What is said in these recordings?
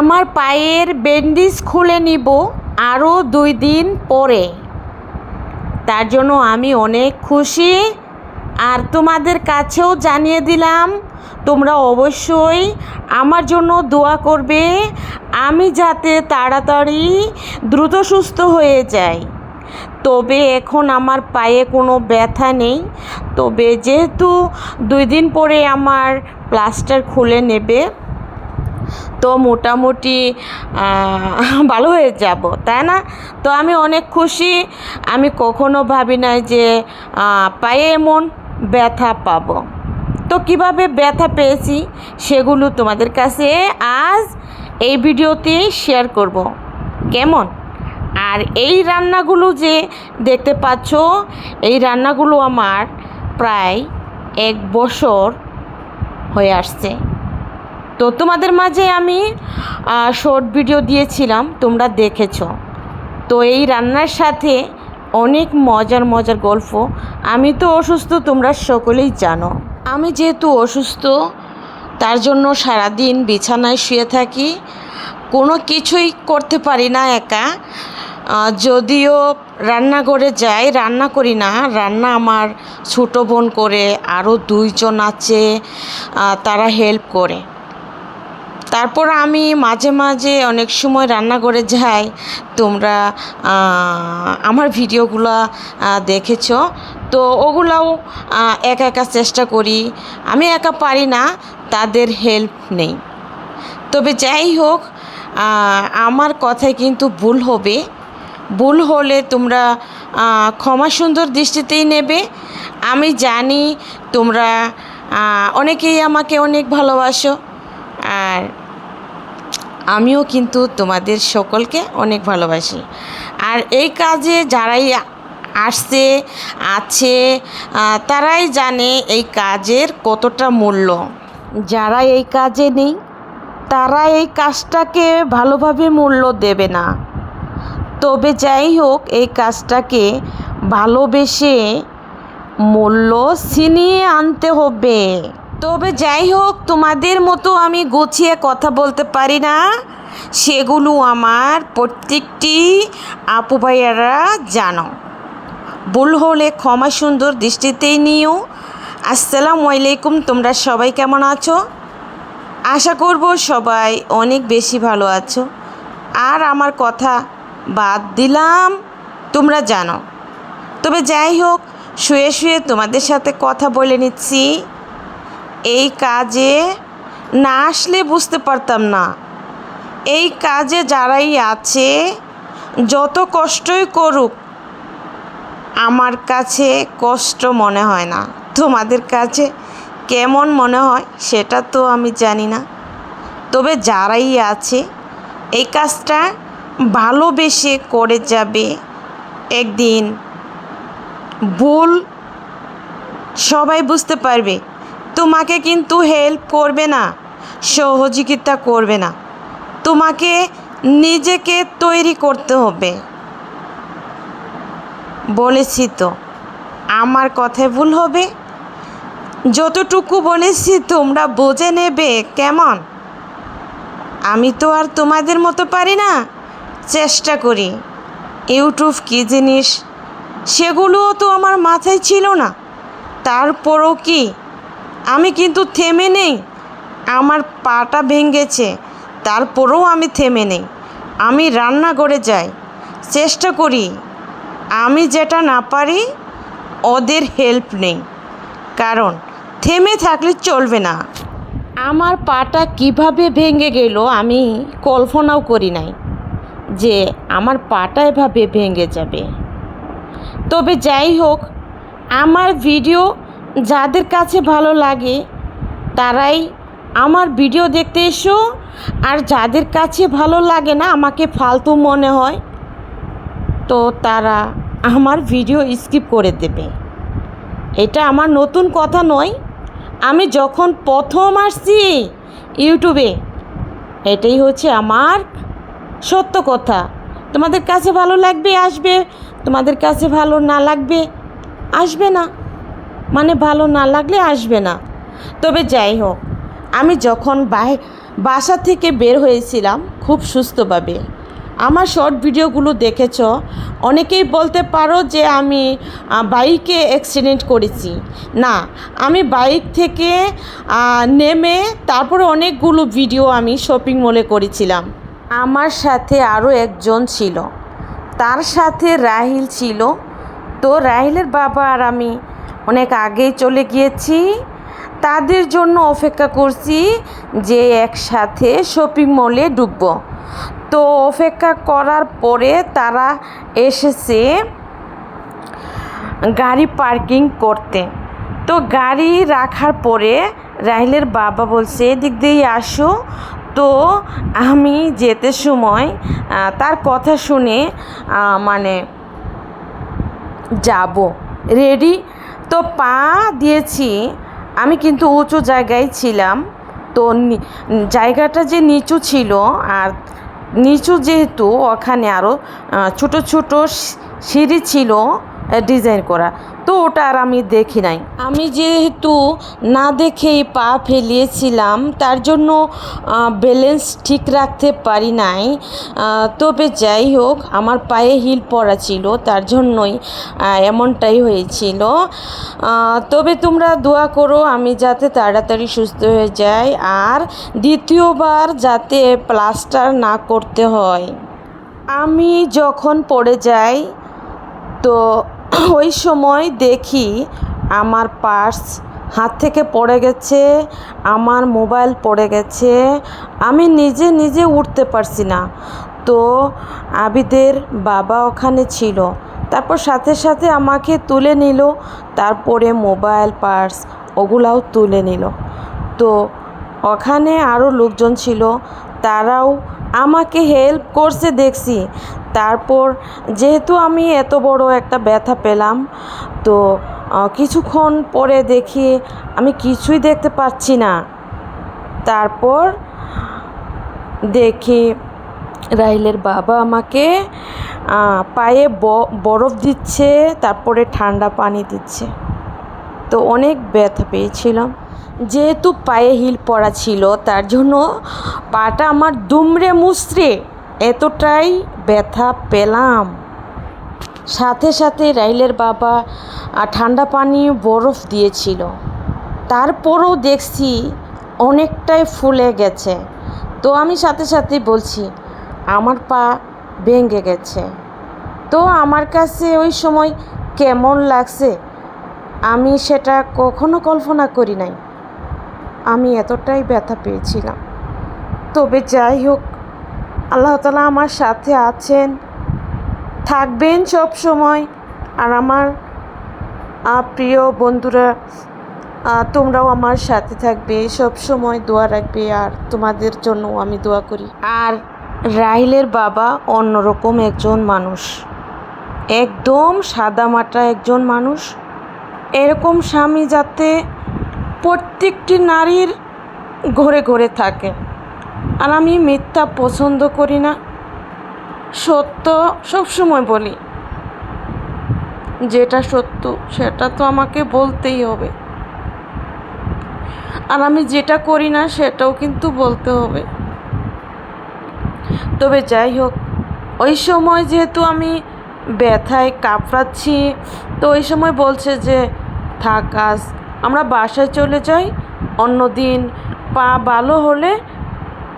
আমার পায়ের ব্যান্ডেজ খুলে নিব আরও দুই দিন পরে। তার জন্য আমি অনেক খুশি। আর তোমাদের কাছেও জানিয়ে দিলাম, তোমরা অবশ্যই আমার জন্য দোয়া করবে। আমি যাতে তাড়াতাড়ি দ্রুত সুস্থ হয়ে যাই। তবে এখন আমার পায়ে কোনো ব্যথা নেই। তবে যেহেতু দুই দিন পরে আমার প্লাস্টার খুলে নেবে তো মোটামুটি ভালো হয়ে যাব, তাই না? তো আমি অনেক খুশি। আমি কখনো ভাবি না যে পায়ে এমন ব্যথা পাবো। তো কীভাবে ব্যথা পেয়েছি সেগুলো তোমাদের কাছে আজ এই ভিডিওতে শেয়ার করব। কেমন? আর এই রান্নাগুলো যে দেখতে পাচ্ছ, এই রান্নাগুলো আমার প্রায় এক বছর হয়ে আসছে। তো তোমাদের মাঝে আমি শর্ট ভিডিও দিয়েছিলাম, তোমরা দেখেছ। তো এই রান্নার সাথে অনেক মজার মজার গল্প। আমি তো অসুস্থ, তোমরা সকলেই জানো। আমি যেহেতু অসুস্থ, তার জন্য সারাদিন বিছানায় শুয়ে থাকি। কোনো কিছুই করতে পারি না একা। যদিও রান্নাঘরে যাই, রান্না করি না। রান্না আমার ছোটো বোন করে, আরও দুইজন আছে তারা হেল্প করে। তারপর আমি মাঝে মাঝে অনেক সময় রান্না করে যাই। তোমরা আমার ভিডিওগুলো দেখেছ। তো ওগুলাও একা একা চেষ্টা করি। আমি একা পারি না, তাদের হেল্প নেই। তবে যাই হোক আমার কথায় কিন্তু ভুল হবে। ভুল হলে তোমরা ক্ষমা সুন্দর দৃষ্টিতেই নেবে। আমি জানি তোমরা অনেকেই আমাকে অনেক ভালোবাসো। আর আমিও কিন্তু তোমাদের সকলকে অনেক ভালোবাসি। আর এই কাজে যারাই আসছে, আছে তারাই জানে এই কাজের কতটা মূল্য। যারা এই কাজে নেই, তারা এই কাজটাকে ভালোভাবে মূল্য দেবে না। তবে যাই হোক, এই কাজটাকে ভালোবেসে মূল্য ছিনিয়ে আনতে হবে। তবে যাই হোক, তোমাদের মতো আমি গুছিয়ে কথা বলতে পারি না। সেগুলো আমার প্রত্যেকটি আপু ভাইয়ারা জানো। ভুল হলে ক্ষমা সুন্দর দৃষ্টিতেই নিও। আসসালামু আলাইকুম, তোমরা সবাই কেমন আছো? আশা করব সবাই অনেক বেশি ভালো আছো। আর আমার কথা বাদ দিলাম, তোমরা জানো। তবে যাই হোক, শুয়ে শুয়ে তোমাদের সাথে কথা বলে নিচ্ছি। এই কাজে না আসলে বুঝতে পারতাম না। এই কাজে যারাই আছে, যত কষ্টই করুক, আমার কাছে কষ্ট মনে হয় না। তোমাদের কাছে কেমন মনে হয় সেটা তো আমি জানি না। তবে যারাই আছে, এই কাজটা ভালোবেসে করে যাবে। একদিন ভুল সবাই বুঝতে পারবে। তোমাকে কিন্তু হেল্প করবে না, সহযোগিতা করবে না। তোমাকে নিজেকে তৈরি করতে হবে। বলেছি তো, আমার কথায় ভুল হবে? যতটুকু বলেছি তোমরা বোঝে নেবে, কেমন? আমি তো আর তোমাদের মতো পারি না, চেষ্টা করি। ইউটিউব কী জিনিস? সেগুলোও তো আমার মাথায় ছিল না। তারপরও কি? আমি কিন্তু থেমে নেই। আমার পাটা ভেঙেছে, তারপরেও আমি থেমে নেই। আমি রান্না করে যাই, চেষ্টা করি। আমি যেটা না পারি, ওদের হেল্প নেই। কারণ, থেমে থাকলে চলবে না। আমার পাটা কীভাবে ভেঙে গেল আমি কল্পনাও করি নাই যে আমার পাটা এভাবে ভেঙে যাবে। তবে যাই হোক, আমার ভিডিও যাদের কাছে ভালো লাগে, তারাই আমার ভিডিও দেখতে এসো। আর যাদের কাছে ভালো লাগে না, আমাকে ফালতু মনে হয়, তো তারা আমার ভিডিও স্কিপ করে দেবে। এটা আমার নতুন কথা নয়। আমি যখন প্রথম আসছি ইউটিউবে, এটাই হচ্ছে আমার সত্য কথা। তোমাদের কাছে ভালো লাগবে, আসবে। তোমাদের কাছে ভালো না লাগবে, আসবে না। মানে ভালো না লাগলে আসবে না। তবে যাই হোক, আমি যখন বাই বাসা থেকে বের হয়েছিলাম খুব সুস্থভাবে। আমার শর্ট ভিডিওগুলো দেখেছ, অনেকেই বলতে পারো যে আমি বাইকে অ্যাক্সিডেন্ট করেছি। না, আমি বাইক থেকে নেমে তারপরে অনেকগুলো ভিডিও আমি শপিং মলে করেছিলাম। আমার সাথে আরও একজন ছিল। তার সাথে রাহিল ছিল। তো রাহিলের বাবা আর আমি অনেক আগেই চলে গিয়েছি। তাদের জন্য অপেক্ষা করছি যে একসাথে শপিং মলে ঢুকবো। তো অপেক্ষা করার পরে তারা এসেছে গাড়ি পার্কিং করতে। তো গাড়ি রাখার পরে রাহিলের বাবা বলছে, এদিক দিয়েই আসো। তো আমি যেতে সময় তার কথা শুনে মানে যাব। রেডি তো পা দিয়েছি, আমি কিন্তু উঁচু জায়গায় ছিলাম। তো জায়গাটা যে নিচু ছিল আর নিচু যেহেতু ওখানে আরও ছোট ছোট সিঁড়ি ছিল ডিজাইন করা। তো ওটা আর আমি দেখি নাই। আমি যেহেতু না দেখেই পা ফেলিয়েছিলাম, তার জন্য ব্যালেন্স ঠিক রাখতে পারি নাই। তবে যাই হোক, আমার পায়ে হিল পরা ছিল, তার জন্যই এমনটাই হয়েছিল। তবে তোমরা দোয়া করো, আমি যাতে তাড়াতাড়ি সুস্থ হয়ে যাই, আর দ্বিতীয়বার যাতে প্লাস্টার না করতে হয়। আমি যখন পড়ে যাই, তো ওই সময় দেখি আমার পার্স হাত থেকে পড়ে গেছে, আমার মোবাইল পড়ে গেছে, আমি নিজে নিজে উঠতে পারছি না। তো আবিদের বাবা ওখানে ছিল, তারপর সাথে সাথে আমাকে তুলে নিল, তারপরে মোবাইল, পার্স ওগুলাও তুলে নিল। তো ওখানে আরও লোকজন ছিল, তারাও আমাকে হেল্প করছে দেখছি তারপর যেহেতু আমি এত বড় একটা ব্যথা পেলাম, তো কিছুক্ষণ পরে দেখি আমি কিছুই দেখতে পাচ্ছি না। তারপর দেখি রাহিলের বাবা আমাকে পায়ে বরফ দিচ্ছে, তারপরে ঠান্ডা পানি দিচ্ছে। তো অনেক ব্যথা পেয়েছিলাম। যেহেতু পায়ে হিল পরা ছিল, তার জন্য পাটা আমার দুমড়ে মুচড়ে এতটাই ব্যথা পেলাম। সাথে সাথে রাইলের বাবা ঠান্ডা পানি বরফ দিয়েছিল। তারপরও দেখছি অনেকটাই ফুলে গেছে। তো আমি সাথে সাথে বলছি, আমার পা ভেঙে গেছে। তো আমার কাছে ওই সময় কেমন লাগছে, আমি সেটা কখনো কল্পনা করি নাই। আমি এতটাই ব্যথা পেয়েছিলাম। তবে যাই হোক আল্লাহ তালা আমার সাথে আছেন, থাকবেন সব সময়। আর আমার প্রিয় বন্ধুরা তোমরাও আমার সাথে থাকবে, সব সময় দোয়া রাখবে, আর তোমাদের জন্য আমি দোয়া করি। আর রাহিলের বাবা অন্যরকম একজন মানুষ। একদম সাদামাটা একজন মানুষ। এরকম স্বামী যাতে প্রত্যেকটি নারীর ঘরে ঘরে থাকে। আর আমি মিথ্যা পছন্দ করি না। সত্য সবসময় বলি। যেটা সত্য, সেটা তো আমাকে বলতেই হবে। আর আমি যেটা করি না, সেটাও কিন্তু বলতে হবে। তবে যাই হোক, ওই সময় যেহেতু আমি ব্যথায় কাঁপড়াচ্ছি, তো ওই সময় বলছে যে, থাক আমরা বাসায় চলে যাই। অন্য দিন পা ভালো হলে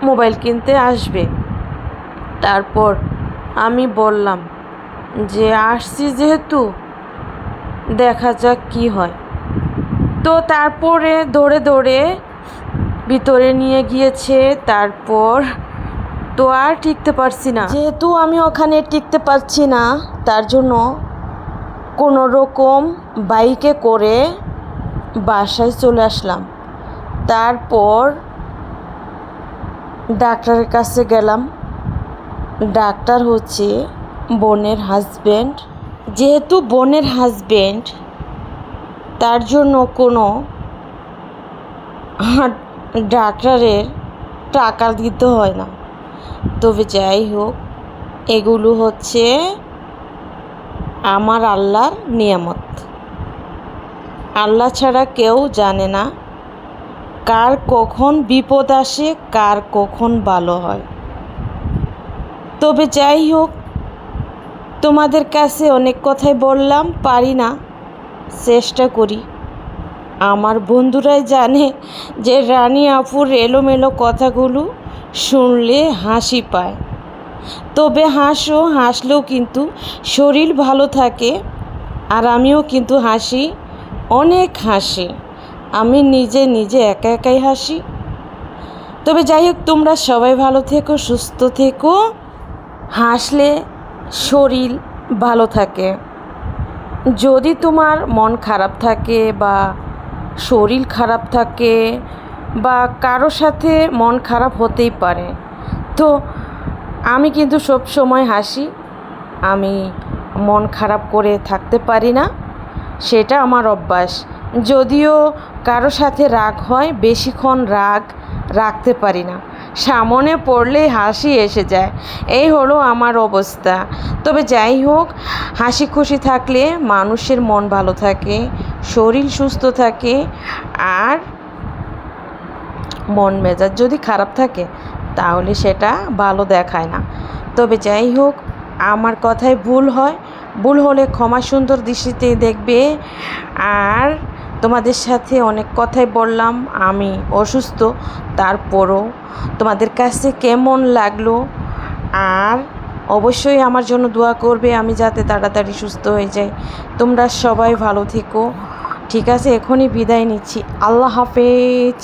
মোবাইল কিনতে আসবে। তারপর আমি বললাম যে, আসছি যেহেতু, দেখা যাক কি হয়। তো তারপরে দৌড়ে দৌড়ে ভিতরে নিয়ে গিয়েছে, তারপর তো আর টিকতে পারছি না। যেহেতু আমি ওখানে টিকতে পারছি না, তার জন্য কোনো রকম বাইকে করে বাসায় চলে আসলাম। তারপর ডাক্তারের কাছে গেলাম। ডাক্তার হচ্ছে বোনের হাজব্যান্ড যেহেতু বোনের হাজব্যান্ড তার জন্য কোনো ডাক্তারের টাকা দিতে হয় না। তবে যাই হোক, এগুলো হচ্ছে আমার আল্লাহর নিয়ামত। আল্লাহ ছাড়া কেউ জানে না কার কখন বিপদ আসে, কার কখন ভালো হয়। তবে যাই হোক, তোমাদের কাছে অনেক কথাই বললাম, পারি না, চেষ্টা করি। আমার বন্ধুরাই জানে যে রানী আপুর এলোমেলো কথাগুলো শুনলে হাসি পায়। তবে হাসো, হাসলেও কিন্তু শরীর ভালো থাকে, আর আমিও কিন্তু হাসি, অনেক হাসি। আমি নিজে নিজে একা একাই হাসি। তবে যাই হোক তোমরা সবাই ভালো থেকো, সুস্থ থেকো। হাসলে শরীর ভালো থাকে। যদি তোমার মন খারাপ থাকে বা শরীর খারাপ থাকে বা কারও সাথে মন খারাপ হতেই পারে, তো আমি কিন্তু সব সময় হাসি। আমি মন খারাপ করে থাকতে পারি না, সেটা আমার অভ্যাস। যদিও কারও সাথে রাগ হয়, বেশিক্ষণ রাগ রাখতে পারি না। সামনে পড়লেই হাসি এসে যায়। এই হলো আমার অবস্থা। তবে যাই হোক, হাসি খুশি থাকলে মানুষের মন ভালো থাকে, শরীর সুস্থ থাকে আর মন মেজাজ যদি খারাপ থাকে, তাহলে সেটা ভালো দেখায় না। তবে যাই হোক, আমার কথায় ভুল হয়। ভুল হলে ক্ষমা সুন্দর দৃষ্টিতে দেখবে আর তোমাদের সাথে অনেক কথাই বললাম, আমি অসুস্থ, তারপরও তোমাদের কাছে কেমন লাগল? আর অবশ্যই আমার জন্য দোয়া করবে, আমি যাতে তাড়াতাড়ি সুস্থ হয়ে যাই। তোমরা সবাই ভালো থেকো। ঠিক আছে, এখনই বিদায় নিচ্ছি। আল্লাহ হাফেজ।